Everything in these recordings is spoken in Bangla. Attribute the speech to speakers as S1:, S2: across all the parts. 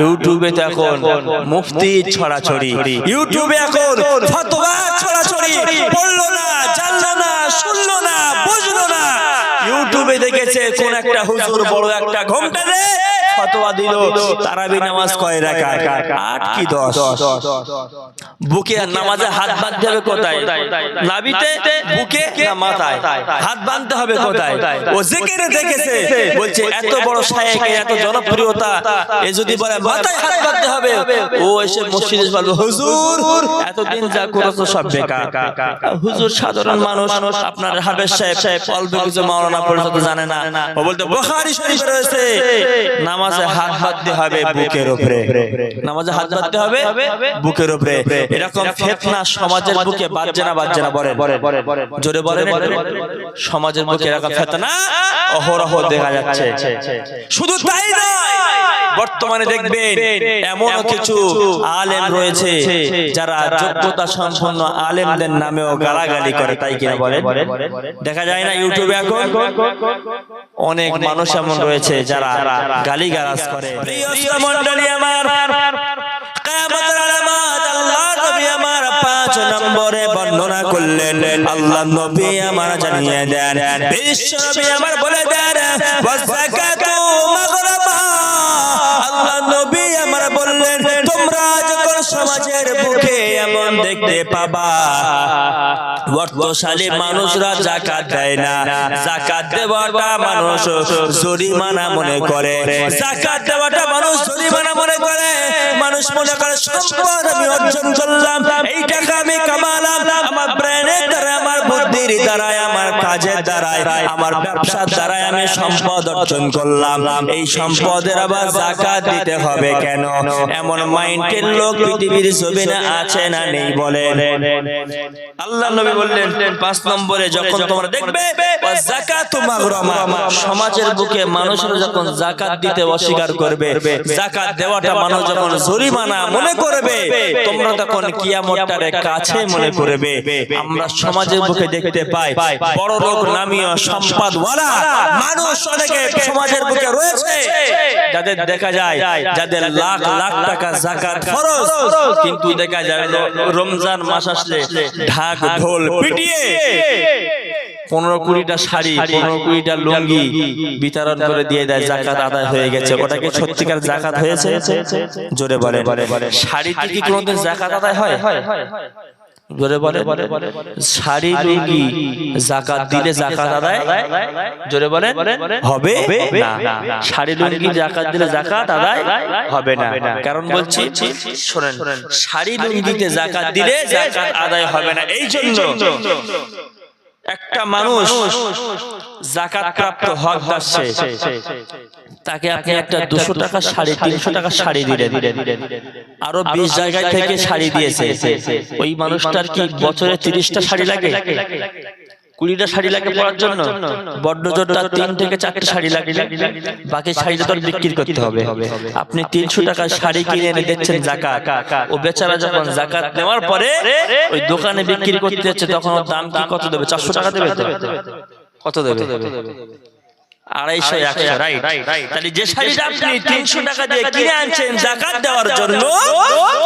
S1: ইউটিউবে তো এখন মুফতি ছড়াছড়ি। ইউটিউবে এখন ফতোয়া ছড়াছড়ি। পড়ল না জানলো না শুনলো না বুঝলো না। ইউটিউবে দেখেছে কোন একটা হুজুর বড় একটা ঘণ্টা দে ফতোয়া দিল তারাবি নামাজ কয় রাখা আট কি দশ? বুকে নামাজে হাত বাঁধতে হবে কোথায়? নাবিতে বুকে না মাথায়? হাত বাঁধতে হবে কোথায়? ও জিকিরে দেখেছে বলছে এত বড় শায়েক এত জনপ্রিয়তা। এ যদি বলে মাথায় হাত বাঁধতে হবে। ও এসে মসজিদে বলবে হুজুর এতদিন যা করেছ সব বেকার। হুজুর সাধারণ মানুষ আপনার হাবের সাহেব সাহেব অল্প কিছু মাওলানা পরিষদ জানে না। ও বলতে বুখারী শরীফ রয়েছে। নামাজে হাত বাঁধতে হবে বুকের উপরে। নামাজে হাত বাঁধতে হবে বুকের উপরে। এরকম ফেতনা সমাজের বুকে বাজছে না বাজছে না বলেন জোরে বলেন সমাজের বুকে এরকম ফেতনা অহরহ দেখা যাচ্ছে। শুধু তাই নয় বর্তমানে দেখবেন এমন কিছু আলেম রয়েছে যারা যোগ্যতা সম্পন্ন আলেমদের নামেও গালাগালি করে তাই কিনা বলে দেখা যায় না ইউটিউবে এখন। অনেক মানুষ এমন রয়েছে যারা গালি গালাজ করে প্রিয় মণ্ডলী আমার কিয়ামতের আলামত আল্লাহ নবী আমার পাঁচ নম্বরে বর্ণনা করলেন। আল্লাহ নবী আমার জানিয়ে দেন। বিশ্ব নবী আমার বলে দেন। মাগরাবা। আল্লাহ নবী আমার বললেন তোমরা যখন সমাজের বুকে এমন দেখতে পাবা। অর্থশালী মানুষরা জাকাত দেয় না। জাকাত দেওয়াটা মানুষ জরিমানা মনে করে। জাকাত দেওয়াটা মানুষ জরিমানা মনে করে। মানুষ মনে করে সম্পদ আমি অর্জন করলাম। এই টাকা আমি কামালাম। আমার ব্রেনের দ্বারা আমার বুদ্ধির দ্বারাই আমার কাজের দ্বারাই আমার ব্যবসার দ্বারাই আমি সম্পদ অর্জন করলাম। এই সম্পদের আবার জাকাত দিতে হবে কেন? এমন মাইন্ডের লোক পৃথিবীর জমিনে আছে না? নেই বলেন। আল্লাহ নবী বললেন, পাঁচ নম্বরে যখন তোমরা দেখবে সমাজের বুকে মানুষেরা যখন জাকাত দিতে অস্বীকার করবে জাকাত দেওয়াটা মানুষ যখন জরিমানা মনে করবে, তোমরা তখন কিয়ামতটারে কাছে মনে করবে। আমরা সমাজের বুকে দেখতে পাই, বড় লোক নামীয় সম্পদওয়ালা মানুষ অনেকে সমাজের বুকে রয়েছে, যাদের দেখা যায়, যাদের লাখ লাখ টাকা জাকাত খরচ কিন্তু দেখা যায় রমজান মাস আসলে ঢাক ঢোল পিটিয়ে। পনেরো কুড়িটা শাড়ি পনেরো কুড়িটা লুঙ্গি বিতরণ করে দিয়ে দেয় জাকাত আদায় হয়ে গেছে। ওটাকে সত্যিকার জাকাত হয়েছে? জোরে বলে শাড়ি কি কোনোদিন জাকাত আদায় হয়? জোরে বলে শাড়ি লুঙ্গি জাকাত দিলে জাকাত আদায়? জোরে বলে হবে? না শাড়ি লুঙ্গি জাকাত দিলে জাকাত আদায়? হবে না। কারণ বলছি শোনেন। শাড়ি লুঙ্গিতে জাকাত দিলে জাকাত আদায় হবে না। এই জন্য একটা মানুষ জাকাত প্রাপ্ত হকদার সে তাকে আপনি একটা দুশো টাকা শাড়ি তিনশো টাকা শাড়ি দিলেন। আরও বিশ জায়গায় থেকে শাড়ি দিয়েছে। ওই মানুষটার কি বছরে তিরিশটা শাড়ি লাগে? কুড়িটা শাড়ি লাগে পরার জন্য? বড্ড জোরটা তিন থেকে চারটে শাড়ি লাগে। বাকি শাড়িটা বিক্রি করতে হবে। আপনি তিনশো টাকার শাড়ি কিনে এনে দিচ্ছেন জাকাত। ও বেচারা যখন জাকাত নেওয়ার পরে ওই দোকানে বিক্রি করতে যাচ্ছে তখন দাম কি কত দেবে? চারশো টাকা দেবে? কত দেবে? আড়াইশো একশো রাইট তাহলে যে শাড়িটা আপনি তিনশো টাকা দিয়ে কিনে আনছেন জাকাত দেওয়ার জন্য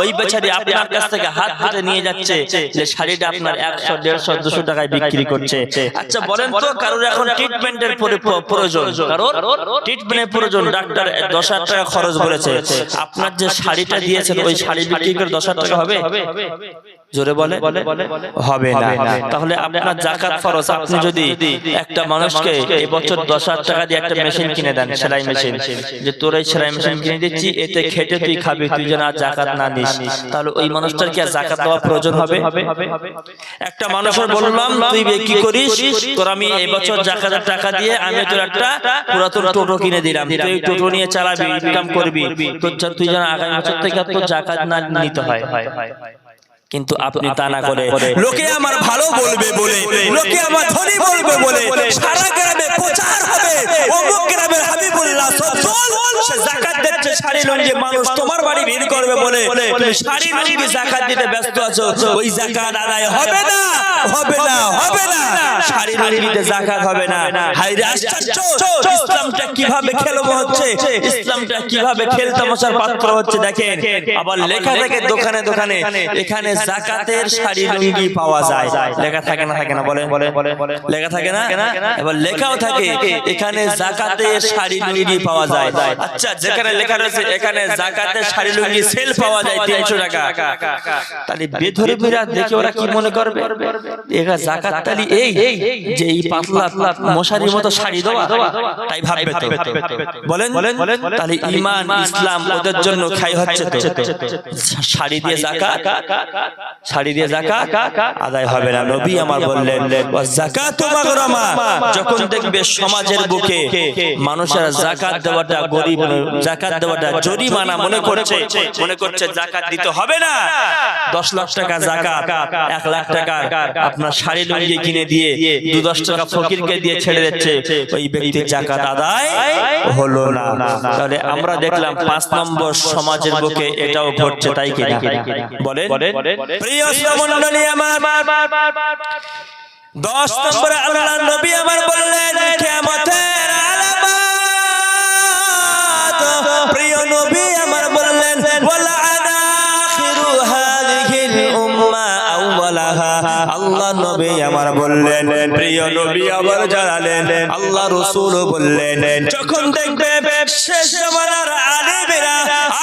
S1: ওই বেচারি আপনার কাছ থেকে হাত হাতে নিয়ে যাচ্ছে যে শাড়িটা আপনার একশো, দেড়শো, দুশো টাকায় বিক্রি করছে। আচ্ছা বলেন তো কারোর এখন ট্রিটমেন্টের প্রয়োজন। কারোর ট্রিটমেন্টের প্রয়োজন। ডাক্তার দশ হাজার টাকা খরচ বলেছে আপনার যে শাড়িটা দিয়েছেন, ওই শাড়ি বিক্রি করে দশ হাজার টাকা হবে? জোরে বলে, হবে না। তাহলে আপনার জাকাত ফরজ আপনি যদি একটা মানুষকে এই বছর দশ হাজার টাকা দিয়ে একটা মেশিন কিনে দেন, সেলাই মেশিন যে তোর এই সেলাই মেশিন কিনে দিচ্ছি, এতে খেটে তুই খাবি, তুই যেন আর জাকাত না নিস তাহলে ওই মানুষটার কি আর জাকাত দেওয়া প্রয়োজন হবে? একটা মানুষের বললাম তুই কি করিস? তোর আমি এই বছর জাকাতের টাকা দিয়ে আমি তোর একটা পুরাতন টোটো কিনে দিলাম। তুই টোটো নিয়ে চালাবি ইনকাম করবি। তোর তুই যেন আগামী বছর থেকে তোর জাকাত না নিতে হয়। কিন্তু আপনি তা না করে লোকে আমার ভালো বলবে বলে লোকে আমার ধনী বলবে বলে সারা গ্রামে প্রচার হবে। অমুক গ্রামের হাবিবুল্লাহ সফল সে যাকাত দিচ্ছে শাড়ি লুঙ্গি মানুষ তোমার বাড়ি ভিড় করবে বলে। তুমি শাড়ি লুঙ্গি যাকাত দিতে ব্যস্ত আছো ওই যাকাত আদায় হবে না হবে না হবে না। শাড়ি লুঙ্গিতে যাকাত হবে না। হায়রে আশ্চর্য ইসলামটা কীভাবে খেলব হচ্ছে? ইসলামটা কীভাবে খেল তামাশার পাত্র হচ্ছে? দেখেন আবার লেখা থাকে দোকানে দোকানে এখানে জাকাতের শাড়ি লুঙ্গি পাওয়া যায়। লেখা থাকে না থাকে না বলেন। লেখা থাকে না? এবার লেখাও থাকে এখানে জাকাতের শাড়ি লুঙ্গি পাওয়া যায়। আচ্ছা যেখানে লেখা রয়েছে এখানে জাকাতের শাড়ি লুঙ্গি সেল পাওয়া যায় তিনশো টাকা। তাহলে বেধরে বিরা দেখে ওরা কি মনে করবে? এরা জাকাত তালি এই যে এই পাতলা মশারির মতো শাড়ি দেওয়া। তাই ভাববে বলেন বলেন তাহলে ইমান ইসলাম ওদের জন্য খাই হচ্ছে তো। শাড়ি দিয়ে জাকাত শাড়ি দিয়ে জাকাত আদায় হবে না। নবী আমার বললেন জাকাত মাগরামা। যখন দেখবে সমাজের বুকে মানুষের জাকাত দেওয়াটা গরিব জাকাত দেওয়াটা জরিমানা মনে করছে মনে করছে জাকাত দিতে হবে না। দশ লাখ টাকা জাকাত এক লাখ টাকা আপনার শাড়ি লুঙ্গি কিনে দিয়ে দু দশ টাকা ফকিরকে দিয়ে ছেড়ে দিচ্ছে। ওই ব্যক্তির জাকাত আদায় হলো না। তাহলে আমরা দেখলাম পাঁচ নম্বর সমাজের বুকে এটাও ঘটছে তাই কিনা? বলেন। প্রিয় আমার দশ নম্বরে আল্লাহ নবী আমার বললেন কিয়ামতের আলামাত প্রিয় নবী আমার বললেন ওয়ালা আখিরু হাযিহিল উম্মাহ আল্লাহ নবী আমার বললেন প্রিয় নবী আবার জানালেন আল্লাহ রাসূল বললেন যখন দেখবে শেষ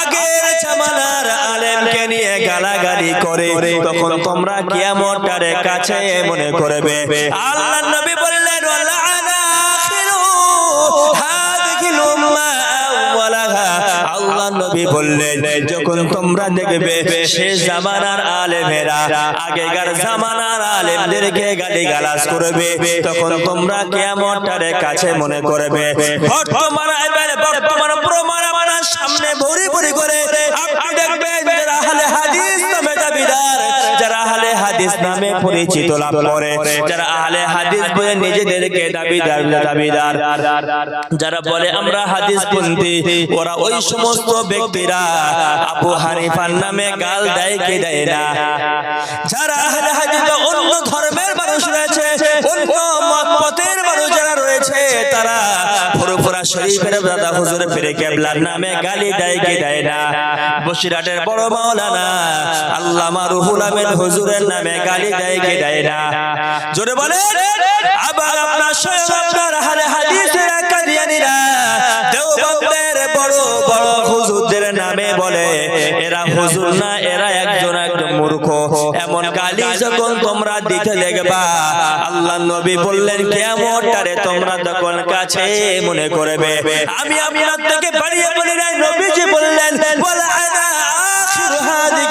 S1: আগের জামানার আলেমকে নিয়ে গালাগালি করে, তখন তোমরা কিয়ামতের কাছে মনে করবে। নবী বললেন যখন তোমরা দেখবে জামানার আগেকার জামানার গালি করবে, তখন তোমরা কাছে মনে করবে। বর্তমান প্রমাণ করে আপনি দেখবেন যারা হাদিস নামে দাবিদার, যারা হাদিস নামে পরিচিত লাভ করে, যারা আহলে হাদিস বলে নিজেদেরকে দাবিদার দাবিদার। যারা বলে, আমরা হাদিস ওরা ওই সমস্ত ব্যক্তিরা আবু হানিফার নামে গাল দেয়, কে দেয় না? যারা আহলে হাদিস অন্য ধর্মের মানুষ রয়েছে শরীফের দাদা হুজুর ফিরে কেবলার নামে গালি দেয় কে দেয় না। বসিরাটের বড় মাওলানা আল্লামা রুহুল আমিন হুজুরের নামে গালি দেয় কে দেয় না। জোরে বলে আবার আপনার স্বয়ং আপনার আহলে হাদিসের কাদিয়ানীরা দেওবন্দের বলে, এরা হুজুর না, এরা একজন একজন মূর্খ। এমন গালি যখন তোমরা দিতে দেখবা, আল্লাহ নবী বললেন কেমনটারে তোমরা তখন কাছে মনে করবে। আমি আপনার থেকে বাড়িয়ে বলি নাই, নবীজি বললেন বলা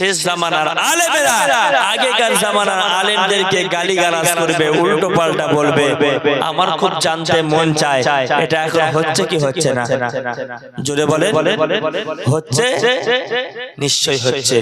S1: শেষ জামানার আলেমেরা আগেকার জামানার আলেমদেরকে গালি গালাজ করবে উল্টো পাল্টা বলবে। আমার খুব জানতে মন চায় এটা এখন হচ্ছে কি হচ্ছে না? জোরে বলে হচ্ছে? নিশ্চয় হচ্ছে।